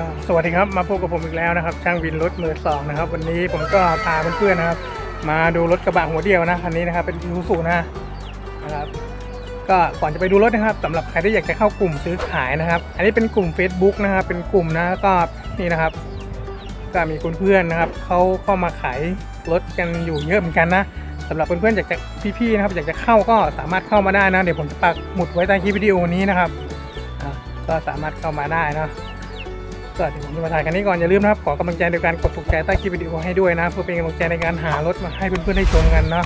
ก็สวัสดีครับมาพบกับผมอีกแล้วนะครับ ช่างวินรถมือสองนะครับ วันนี้ผมก็พาเพื่อนๆนะครับ มาดูรถกระบะหัวเดียวนะคันนี้นะครับเป็นยูสุนะนะครับ ก็ก่อนจะไปดูรถนะครับสำหรับใครที่อยากจะเข้ากลุ่มซื้อขายนะครับ อันนี้เป็นกลุ่ม Facebook นะครับ เป็นกลุ่มนะก็นี่นะครับ ก็มีคุณเพื่อนนะครับเขาเข้ามาขายรถกันอยู่เยอะเหมือนกันนะสำหรับเพื่อนๆอยากจะพี่ๆนะครับ อยากจะเข้าก็สามารถเข้ามาได้นะ เดี๋ยวผมจะปักหมุดไว้ใต้คลิปวิดีโอนี้นะครับก็สามารถเข้ามาได้นะ ก็เดี๋ยวผมจะมาถ่ายกันนี้ก่อนอย่าลืมนะครับขอกำลังใจโดยการกดถูกใจใต้คลิปวิดีโอให้ด้วยนะเพื่อเป็นกำลังใจในการหารถมาให้เพื่อนๆได้ชมกันเนาะ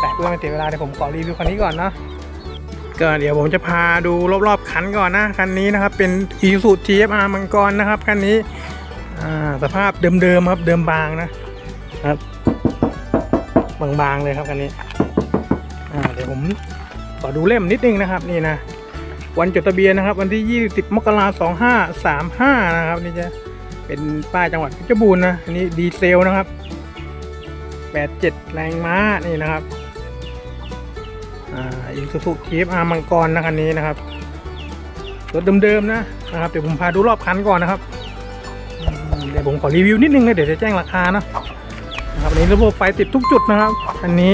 แต่เพื่อไม่เสียเวลาเดี๋ยวผมขอรีวิวคันนี้ก่อนเนาะก็เดี๋ยวผมจะพาดูรอบๆคันก่อนนะคันนี้นะครับเป็น Isuzu TFR มังกรนะครับคันนี้สภาพเดิมๆครับเดิมบางนะครับบางๆเลยครับคันนี้เดี๋ยวผมขอดูเล่มนิดนึงนะครับนี่นะ วันจดทะเบียนนะครับ วันที่ 20 มกราคม 2535 นะครับนี่จะเป็นป้ายจังหวัดเพชรบูรณ์นะอันนี้ดีเซลนะครับ 87 แรงม้านี่นะครับอ่าอิสุสุทีฟอามังกรนะคันนี้นะครับรถเดิมๆนะนะครับเดี๋ยวผมพาดูรอบคันก่อนนะครับเดี๋ยวผมขอรีวิวนิดนึงนะเดี๋ยวจะแจ้งราคานะนะครับอันนี้ระบบไฟติดทุกจุดนะครับ อันนี้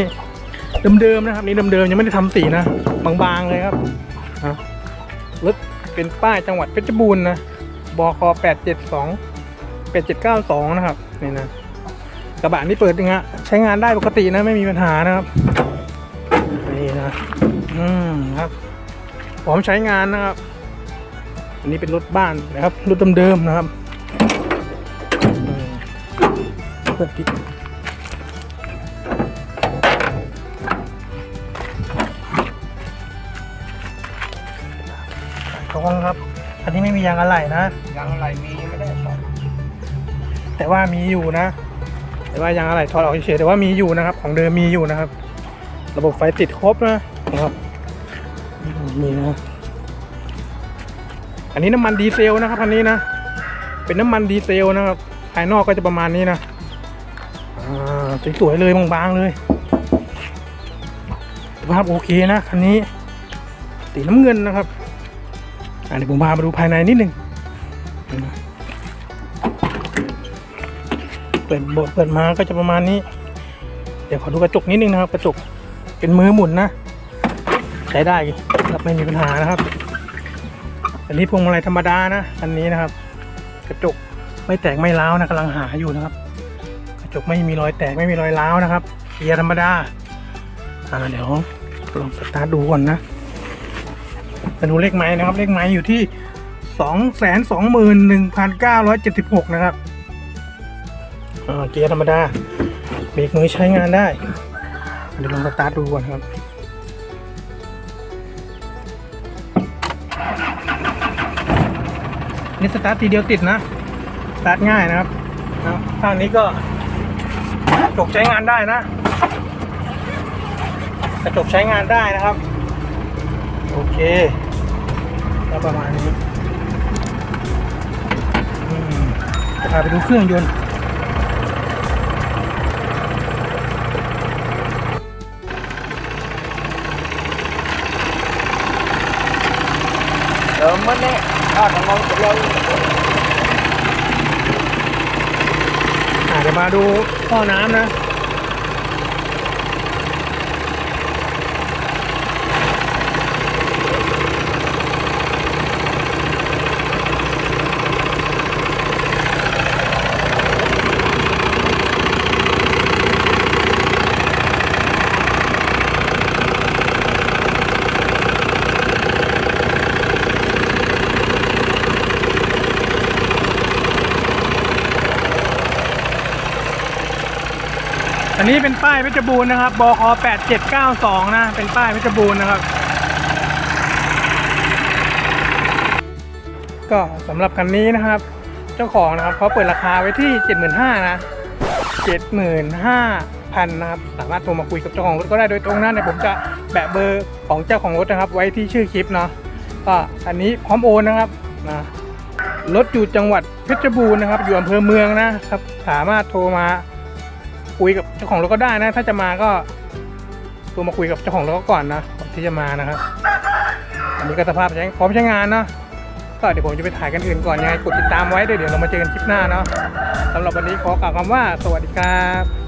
เดิมๆนะครับ นี่เดิมๆยังไม่ได้ทำสีนะ บางๆเลยครับอะ เป็นป้ายจังหวัดเพชรบูรณ์นะบค872 8792 นะครับนี่นะกระบะนี่เปิดยังฮะใช้งานได้ปกตินะไม่มีปัญหานะครับนี่นะอืมครับพร้อมใช้งานนะครับ อันนี้เป็นรถบ้านนะครับรถเดิมๆนะครับเปิดปิ ดตรงครับ อันนี้ไม่มียางอะไหล่นะยังอะไรมีไม่ได้สอนแต่ว่ามีอยู่นะ แต่ว่ายางอะไหล่ถอดออกเฉยๆแต่ว่ามีอยู่นะครับ ของเดิมมีอยู่นะครับ ระบบไฟติดครบนะนะครับมีนะ อันนี้น้ำมันดีเซลนะครับอันนี้นะ เป็นน้ำมันดีเซลนะครับ ภายนอกก็จะประมาณนี้นะอ่าสวยๆเลยบางๆเลยสภาพโอเคนะคันนี้สีน้ำเงินนะครับ อ่าเดี๋ยวผมพามาดูภายในนิดนึงเปิดโบเปิดมาก็จะประมาณนี้ เดี๋ยวขอดูกระจกนิดนึงนะครับ กระจกเป็นมือหมุนนะ ใช้ได้ครับไม่มีปัญหานะครับ อันนี้พวงมาลัยธรรมดานะอันนี้นะครับ กระจกไม่แตกไม่ร้าวนะกำลังหาอยู่นะครับ กระจกไม่มีรอยแตกไม่มีรอยร้าวนะครับเกียร์ธรรมดาอ่าเดี๋ยวลองสตาร์ทดูก่อนนะ มาดูเลขไม้นะครับ เลขไม้อยู่ที่สองแสนสองหมื่นหนึ่งพันเก้าร้อยเจ็ดสิบหกนะครับเกียร์ธรรมดาเบรกมือใช้งานได้เดี๋ยวลองสตาร์ทดูก่อนครับนี่สตาร์ททีเดียวติดนะสตาร์ทง่ายนะครับนะครับข้างนี้ก็กระจกใช้งานได้นะกระจกใช้งานได้นะครับ โอเคก็ประมาณนี้อืมจะพาไปดูเครื่องยนต์เออมันเนี่ยถ้าทางมองจะเราอ่าเดี๋ยวมาดูท่อน้ำนะ อันนี้เป็นป้ายเพชรบูรณ์นะครับบค8792 นะ เป็นป้ายเพชรบูรณ์นะครับ ก็สำหรับคันนี้นะครับ เจ้าของนะครับเขาเปิดราคาไว้ที่ 75,000 นะ 75,000 นะครับ สามารถโทรมาคุยกับเจ้าของรถก็ได้โดยตรงนะเดี๋ยวผมจะแปะเบอร์ของเจ้าของรถนะครับ ไว้ที่ชื่อคลิปเนาะก็อันนี้พร้อมโอนนะครับนะรถอยู่จังหวัดเพชรบูรณ์นะครับ อยู่อำเภอเมืองนะครับ สามารถโทรมา คุยกับเจ้าของรถก็ได้นะ ถ้าจะมาก็ตัวมาคุยกับเจ้าของรถก่อนนะก่อนที่จะมานะครับ อันนี้ก็สภาพใช้พร้อมใช้งานนะก็เดี๋ยวผมจะไปถ่ายกันอื่นก่อนยังไงกดติดตามไว้ด้วยเดี๋ยวเรามาเจอกันคลิปหน้าเนาะสำหรับวันนี้ขอกล่าวคำว่า สวัสดีครับ